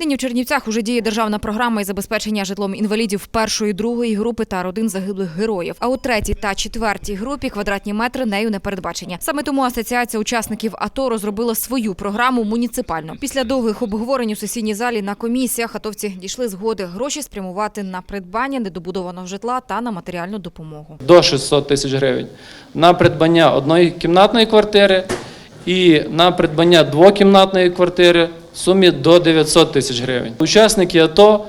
Нині в Чернівцях уже діє державна програма із забезпечення житлом інвалідів першої, другої групи та родин загиблих героїв. А у третій та четвертій групі квадратні метри нею не передбачені. Саме тому асоціація учасників АТО розробила свою програму муніципальну. Після довгих обговорень у сесійній залі на комісіях атовці дійшли згоди гроші спрямувати на придбання недобудованого житла та на матеріальну допомогу. до 600 тисяч гривень на придбання одної кімнатної квартири і на придбання двокімнатної квартири в сумі до 900 тисяч гривень. Учасники АТО,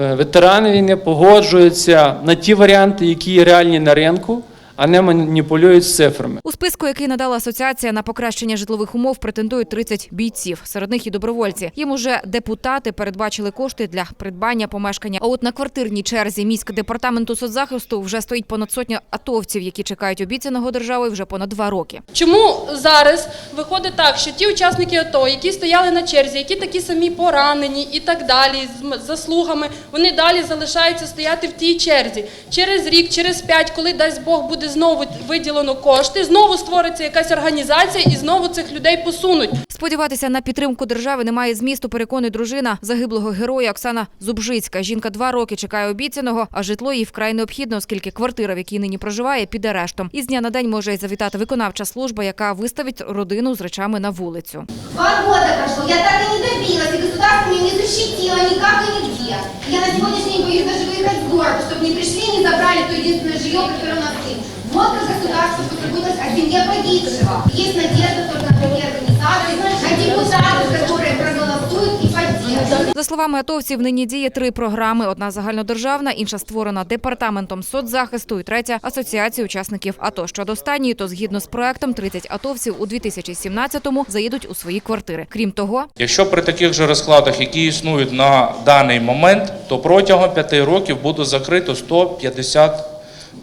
е, ветерани війни погоджуються на ті варіанти, які є реальні на ринку, а не маніпулюють з цифрами. У списку, який надала асоціація на покращення житлових умов, претендують 30 бійців. Серед них і добровольці. Їм уже депутати передбачили кошти для придбання помешкання. А от на квартирній черзі міськ департаменту соцзахисту вже стоїть понад сотня атовців, які чекають обіцяного державою вже понад два роки. Чому зараз виходить так, що ті учасники АТО, які стояли на черзі, які такі самі поранені і так далі, з заслугами, вони далі залишаються стояти в тій черзі. Через рік, через п'ять, коли дасть Бог буде знову виділено кошти, знову створиться якась організація і знову цих людей посунуть. Сподіватися на підтримку держави немає змісту, переконує дружина загиблого героя Оксана Зубжицька. Жінка два роки чекає обіцяного, а житло їй вкрай необхідно, оскільки квартира, в якій нині проживає, під арештом. І з дня на день може й завітати виконавча служба, яка виставить родину з речами на вулицю. Два года прошло, я так и не добилась, и государство меня не защитило никак и нигде. Я на сегодняшний день боюсь даже выехать в город, чтобы не пришли и не забрали то единственное жилье, которое у нас есть. Вот как государство позаботилось о семье погибшего. Есть надежда только на организации, на депутатов, которые проголосуют и поддержат. За словами атовців, нині діє три програми: одна загальнодержавна, інша створена департаментом соцзахисту, і третя асоціація учасників АТО. Щодо останньої, то згідно з проектом, 30 атовців у 2017-му заїдуть у свої квартири. Крім того, Якщо при таких же розкладах, які існують на даний момент, то протягом п'яти років буде закрито 150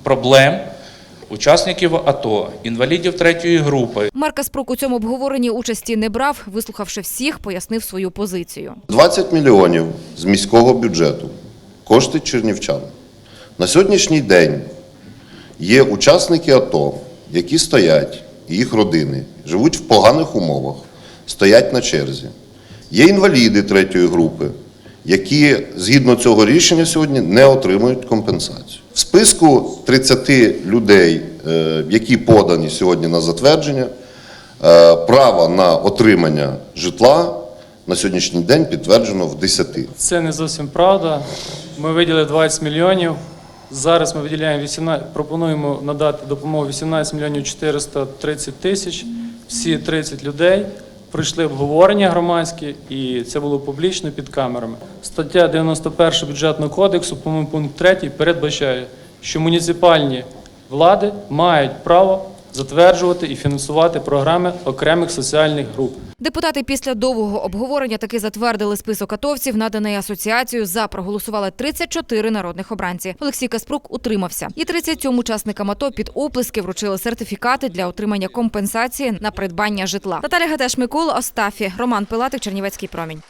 проблем учасників АТО, інвалідів третьої групи, Марк Каспрук у цьому обговоренні участі не брав, вислухавши всіх, пояснив свою позицію. 20 мільйонів з міського бюджету кошти чернівчан. На сьогоднішній день є учасники АТО, які стоять, і їх родини, живуть в поганих умовах, стоять на черзі. Є інваліди третьої групи, які згідно цього рішення сьогодні не отримують компенсацію. Списку 30 людей, е, які подані сьогодні на затвердження, е, право на отримання житла на сьогоднішній день підтверджено в 10. Це не зовсім правда. Ми виділили 20 мільйонів. Зараз ми виділяємо 18, пропонуємо надати допомогу 18 мільйонів 430 тисяч. Всі 30 людей пройшли обговорення громадські, і це було публічно під камерами. Стаття 91 бюджетного кодексу, по-моєму, пункт 3 передбачає, що муніципальні влади мають право затверджувати і фінансувати програми окремих соціальних груп. Депутати після довгого обговорення таки затвердили список атовців, наданий асоціацією. За проголосували 34 народних обранці. Олексій Каспрук утримався. І 37 учасникам АТО під оплески вручили сертифікати для отримання компенсації на придбання житла. Наталя Гатеш, Микола Остафі, Роман Пилатик, Чернівецький промінь.